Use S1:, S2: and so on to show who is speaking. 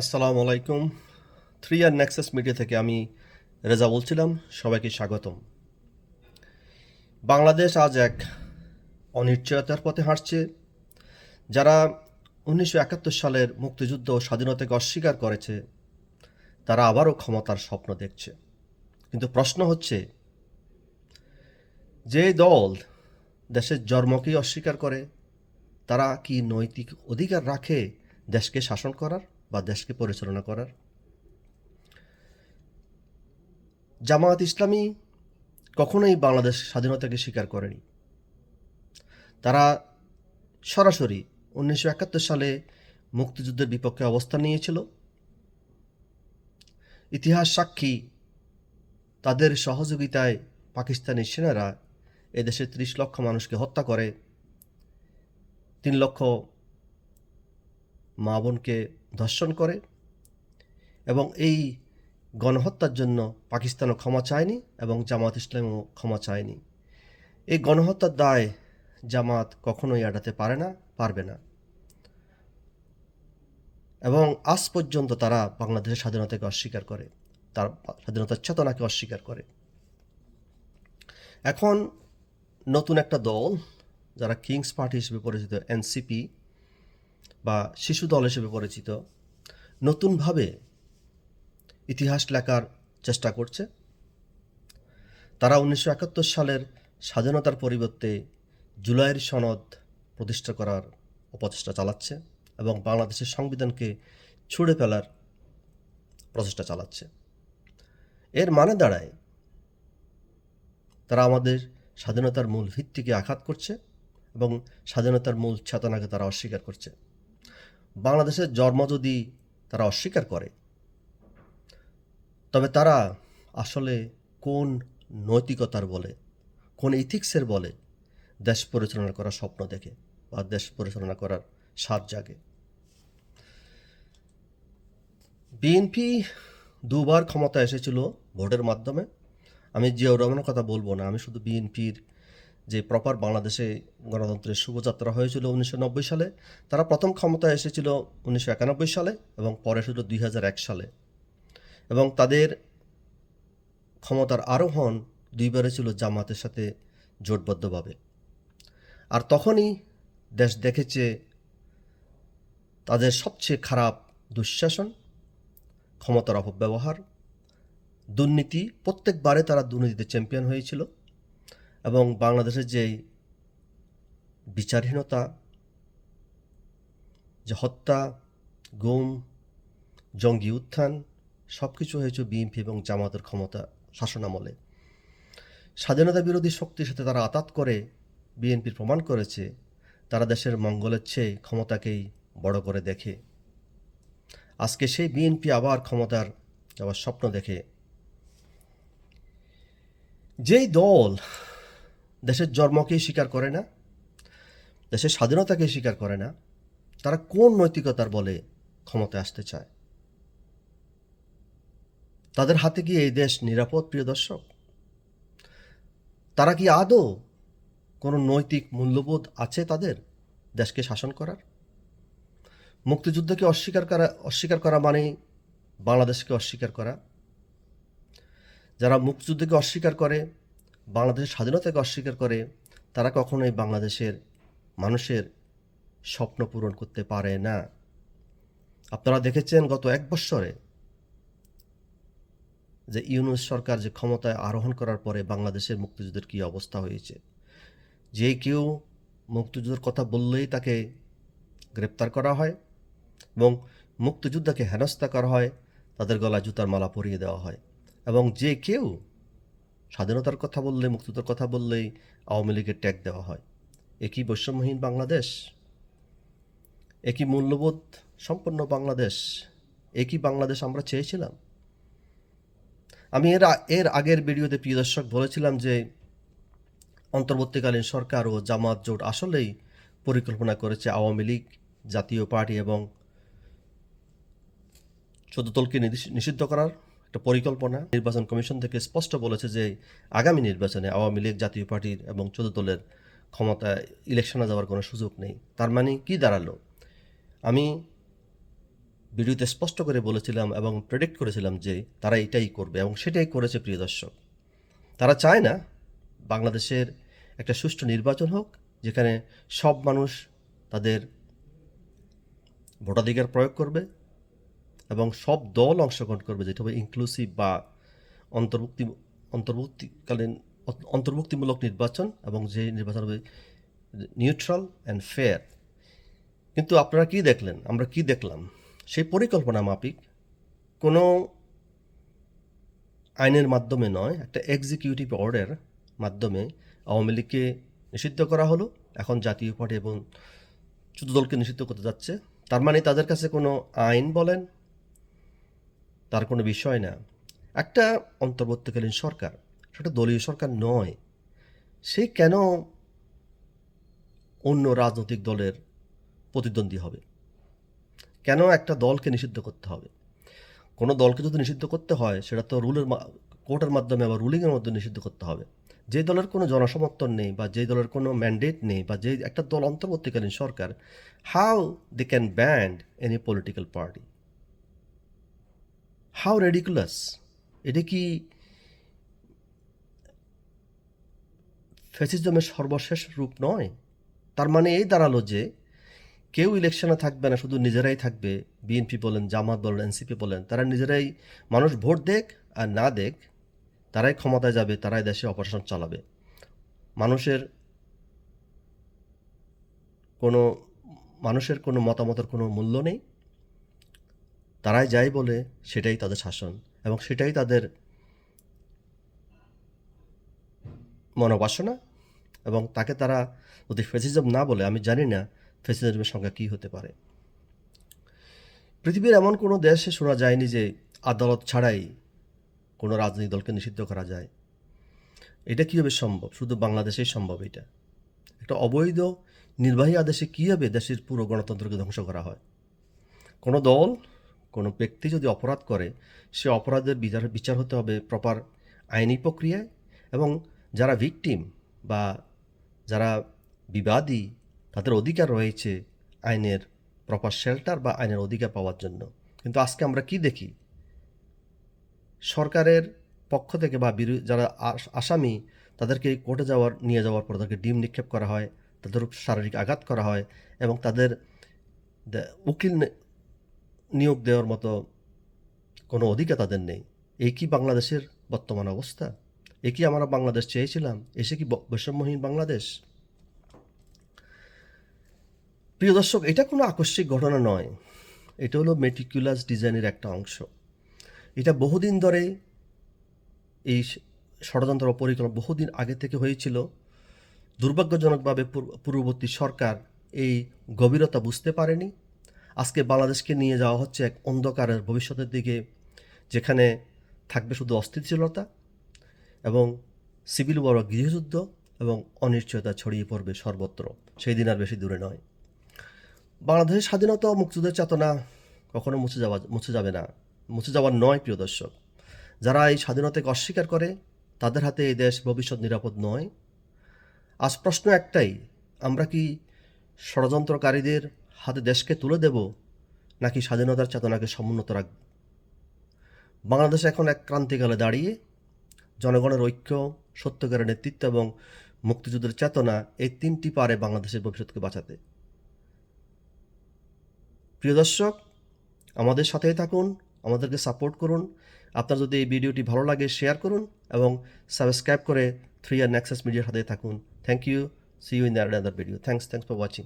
S1: আসসালামু আলাইকুম। থ্রি আর Nexus media থেকে আমি রেজা বলছিলাম, সবাইকে স্বাগতম। বাংলাদেশ আজ এক অনিশ্চয়তার পথে হাঁটছে, যারা উনিশশো একাত্তর সালের মুক্তিযুদ্ধ ও স্বাধীনতাকে অস্বীকার করেছে, তারা আবারও ক্ষমতার স্বপ্ন দেখছে। কিন্তু প্রশ্ন হচ্ছে, যে দল দেশের জন্মকেই অস্বীকার করে, তারা কি নৈতিক অধিকার রাখে দেশকে শাসন করার? বা দেশকে পরিচালনা করার। জামায়াত ইসলামী কখনোই বাংলাদেশ স্বাধীনতাকে স্বীকার করেনি। তারা সরাসরি উনিশশো একাত্তর সালে মুক্তিযুদ্ধের বিপক্ষে অবস্থান নিয়েছিল। ইতিহাস সাক্ষী তাদের সহযোগিতায় পাকিস্তানি সেনারা এদেশে ত্রিশ লক্ষ মানুষকে হত্যা করে। তিন লক্ষ মা বোনকে ধর্ষণ করে এবং এই গণহত্যার জন্য পাকিস্তানও ক্ষমা চায়নি এবং জামাত ইসলামও ক্ষমা চায়নি। এই গণহত্যার দায় জামাত কখনোই এড়াতে পারে না, পারবে না। এবং আজ পর্যন্ত তারা বাংলাদেশের স্বাধীনতাকে অস্বীকার করে, তার স্বাধীনতার চেতনাকে অস্বীকার করে। এখন নতুন একটা দল, যারা কিংস পার্টি হিসেবে পরিচিত এনসিপি বা শিশু দল হিসেবে পরিচিত, নতুনভাবে ইতিহাস লেখার চেষ্টা করছে। তারা উনিশশো একাত্তর সালের স্বাধীনতার পরিবর্তে জুলাইয়ের সনদ প্রতিষ্ঠা করার অপচেষ্টা চালাচ্ছে এবং বাংলাদেশের সংবিধানকে ছুঁড়ে ফেলার প্রচেষ্টা চালাচ্ছে। এর মানে দাঁড়ায়, তারা আমাদের স্বাধীনতার মূল ভিত্তিকে আঘাত করছে এবং স্বাধীনতার মূল চেতনাকে তারা অস্বীকার করছে। বাংলাদেশের জন্ম যদি তারা অস্বীকার করে, তবে তারা আসলে কোন নৈতিকতার বলে, কোন ইথিক্সের বলে দেশ পরিচালনা করার স্বপ্ন দেখে বা দেশ পরিচালনা করার স্বাদ জাগে? বিএনপি দুবার ক্ষমতা এসেছিল ভোটের মাধ্যমে। আমি জিয়াউর রহমানের কথা বলব না, আমি শুধু বিএনপির যে প্রপার বাংলাদেশে গণতন্ত্রের শুভযাত্রা হয়েছিল উনিশশো নব্বই সালে, তারা প্রথম ক্ষমতায় এসেছিল উনিশশো একানব্বই সালে এবং পরে এসেছিল দুই সালে। এবং তাদের ক্ষমতার আরোহণ দুইবারে ছিল জামাতের সাথে জোটবদ্ধভাবে। আর তখনই দেশ দেখেছে তাদের সবচেয়ে খারাপ দুঃশাসন, ক্ষমতার অপব্যবহার, দুর্নীতি, প্রত্যেকবারে তারা দুর্নীতিতে চ্যাম্পিয়ন হয়েছিল। এবং বাংলাদেশের যেই বিচারহীনতা, যে হত্যা, গুম, জঙ্গি উত্থান সব কিছু হয়েছে বিএনপি এবং জামাতের ক্ষমতা শাসনামলে। স্বাধীনতা বিরোধী শক্তির সাথে তারা আতাত করে বিএনপির প্রমাণ করেছে, তারা দেশের মঙ্গলের চেয়ে ক্ষমতাকেই বড় করে দেখে। আজকে সেই বিএনপি আবার ক্ষমতার যাওয়ার স্বপ্ন দেখে। যেই দল দেশের জন্মকেই স্বীকার করে না, দেশের স্বাধীনতাকে স্বীকার করে না, তারা কোন নৈতিকতার বলে ক্ষমতায় আসতে চায়? তাদের হাতে কি এই দেশ নিরাপদ, প্রিয় দর্শক? তারা কি আদৌ কোনো নৈতিক মূল্যবোধ আছে তাদের দেশকে শাসন করার? মুক্তিযুদ্ধকে অস্বীকার করা অস্বীকার করা মানে বাংলাদেশকে অস্বীকার করা। যারা মুক্তিযুদ্ধকে অস্বীকার করে বাংলাদেশের স্বাধীনতাকে অস্বীকার করে তারা কখনোই বাংলাদেশের মানুষের স্বপ্ন পূরণ করতে পারে না। আপনারা দেখেছেন গত এক বৎসরে যে ইউনুস সরকার যে ক্ষমতায় আরোহণ করার পরে বাংলাদেশের মুক্তিযুদ্ধের কী অবস্থা হয়েছে। যে কেউ মুক্তিযুদ্ধের কথা বললেই তাকে গ্রেপ্তার করা হয় এবং মুক্তিযোদ্ধাকে হেনস্থা করা হয়, তাদের গলায় জুতার মালা পরিয়ে দেওয়া হয় এবং যে কেউ স্বাধীনতার কথা বললে, মুক্তিযুদ্ধের কথা বললেই আওয়ামী লীগের ট্যাগ দেওয়া হয়। একই বৈষম্যহীন বাংলাদেশ, একই মূল্যবোধ সম্পন্ন বাংলাদেশ, একই বাংলাদেশ আমরা চেয়েছিলাম। আমি এর এর আগের ভিডিওতে প্রিয় দর্শক বলেছিলাম যে অন্তর্বর্তীকালীন সরকার ও জামাত জোট আসলেই পরিকল্পনা করেছে আওয়ামী লীগ, জাতীয় পার্টি এবং চোদ্দ দলকে নিষিদ্ধ করার। একটা পরিকল্পনা। নির্বাচন কমিশন থেকে স্পষ্ট বলেছে যে আগামী নির্বাচনে আওয়ামী লীগ, জাতীয় পার্টির এবং চোদ্দ দলের ক্ষমতা ইলেকশনে যাওয়ার কোনো সুযোগ নেই। তার মানে কি দাঁড়াল? আমি ভিডিওতে স্পষ্ট করে বলেছিলাম এবং প্রেডিক্ট করেছিলাম যে তারা এটাই করবে এবং সেটাই করেছে প্রিয় দর্শক। তারা চায় না বাংলাদেশের একটা সুষ্ঠু নির্বাচন হোক, যেখানে সব মানুষ তাদের ভোটাধিকার প্রয়োগ করবে এবং সব দল অংশগ্রহণ করবে, যেটা হবে ইনক্লুসিভ বা অন্তর্ভুক্তি, অন্তর্ভুক্তিকালীন, অন্তর্ভুক্তিমূলক নির্বাচন এবং যে নির্বাচন হবে নিউট্রাল অ্যান্ড ফেয়ার কিন্তু আপনারা কি দেখলেন? আমরা কি দেখলাম? সেই পরিকল্পনা মাফিক কোনো আইনের মাধ্যমে নয়, একটা এক্সিকিউটিভ অর্ডার মাধ্যমে আওয়ামী লীগকে নিষিদ্ধ করা হলো। এখন জাতীয় পার্টি এবং চোদ্দ দলকে নিষিদ্ধ করতে যাচ্ছে। তার মানে তাদের কাছে কোনো আইন বলেন তার কোনো বিষয় না। একটা অন্তর্বর্তীকালীন সরকার, সেটা দলীয় সরকার নয়, সে কেন অন্য রাজনৈতিক দলের প্রতিদ্বন্দ্বী হবে? কেন একটা দলকে নিষিদ্ধ করতে হবে? কোনো দলকে যদি নিষিদ্ধ করতে হয়, সেটা তো রুলের কোর্টের মাধ্যমে বা রুলিংয়ের মাধ্যমে নিষিদ্ধ করতে হবে। যে দলের কোনো জনসমর্থন নেই বা যে দলের কোনো ম্যান্ডেট নেই বা যে একটা দল অন্তর্বর্তীকালীন সরকার, how they can ban any political party? How ridiculous এটা কি ফ্যাসিজমের সর্বশেষ রূপ নয়? তার মানে এই দাঁড়াল যে কেউ ইলেকশনে থাকবে না, শুধু নিজেরাই থাকবে। বিএনপি বলেন, জামাত বলেন এনসিপি বলেন, তারা নিজেরাই মানুষ ভোট দেখ আর না দেখ, তারাই ক্ষমতায় যাবে, তারাই দেশে অপারেশন চালাবে। মানুষের কোনো মানুষের কোনো মতামতের কোনো মূল্য নেই। তারাই যাই বলে সেটাই তাদের শাসন এবং সেটাই তাদের মনোবাসনা এবং তাকে তারা যদি ফেসিজম না বলে, আমি জানি না ফেসিজমের সংখ্যা কী হতে পারে। পৃথিবীর এমন কোনো দেশে শোনা যায়নি যে আদালত ছাড়াই কোনো রাজনৈতিক দলকে নিষিদ্ধ করা যায়। এটা কীভাবে সম্ভব? শুধু বাংলাদেশেই সম্ভব এটা। একটা অবৈধ নির্বাহী আদেশে কীভাবে দেশের পুরো গণতন্ত্রকে ধ্বংস করা হয়? কোনো দল কোনো ব্যক্তি যদি অপরাধ করে, সে অপরাধের বিচার বিচার হতে হবে প্রপার আইনি প্রক্রিয়ায় এবং যারা ভিকটিম বা যারা বিবাদী, তাদের অধিকার রয়েছে আইনের প্রপার শেল্টার বা আইনের অধিকার পাওয়ার জন্য। কিন্তু আজকে আমরা কি দেখি? সরকারের পক্ষ থেকে বা যারা আসামি, তাদেরকে কোর্টে যাওয়ার, নিয়ে যাওয়ার পর তাদেরকে ডিম নিক্ষেপ করা হয়, তাদের শারীরিক আঘাত করা হয় এবং তাদের উকিল নিয়োগ দেওয়ার মতো কোনো অধিকার তাদের নেই। এই কি বাংলাদেশের বর্তমান অবস্থা? এ কি আমরা বাংলাদেশ চেয়েছিলাম? এসে কি বৈষম্যহীন বাংলাদেশ? প্রিয় দর্শক, এটা কোনো আকস্মিক ঘটনা নয়। এটা হলো মেটিকুলাস ডিজাইনের একটা অংশ। এটা বহুদিন ধরে এই ষড়যন্ত্র পরিকল্পনা বহুদিন আগে থেকে হয়েছিল। দুর্ভাগ্যজনকভাবে পূর্ববর্তী সরকার এই গভীরতা বুঝতে পারেনি। আজকে বাংলাদেশকে নিয়ে যাওয়া হচ্ছে এক অন্ধকারের ভবিষ্যতের দিকে, যেখানে থাকবে শুধু অস্থিতিশীলতা এবং সিভিল ওয়ার, গৃহযুদ্ধ এবং অনিশ্চয়তা ছড়িয়ে পড়বে সর্বত্র। সেই দিন আর বেশি দূরে নয়। বাংলাদেশের স্বাধীনতা মুক্তিযুদ্ধের চেতনা কখনো মুছে যাওয়া, মুছে যাবে না। মুছে যাওয়ার নয়, প্রিয় দর্শক। যারা এই স্বাধীনতাকে অস্বীকার করে, তাদের হাতে এই দেশ ভবিষ্যৎ নিরাপদ নয়। আজ প্রশ্ন একটাই, আমরা কি ষড়যন্ত্রকারীদের হাতে দেশকে তুলে দেব নাকি স্বাধীনতার চেতনাকে সমুন্নত রাখব? বাংলাদেশ এখন এক ক্রান্তিকালে দাঁড়িয়ে জনগণের ঐক্য, সত্যকারের নেতৃত্ব এবং মুক্তিযুদ্ধের চেতনা এই তিনটি পারে বাংলাদেশের ভবিষ্যৎকে বাঁচাতে। প্রিয় দর্শক, আমাদের সাথেই থাকুন, আমাদেরকে সাপোর্ট করুন। আপনার যদি এই ভিডিওটি ভালো লাগে, শেয়ার করুন এবং সাবস্ক্রাইব করে থ্রি আর নেক্সাস মিডিয়ার সাথে থাকুন। Thank you see you in the video thanks thanks for watching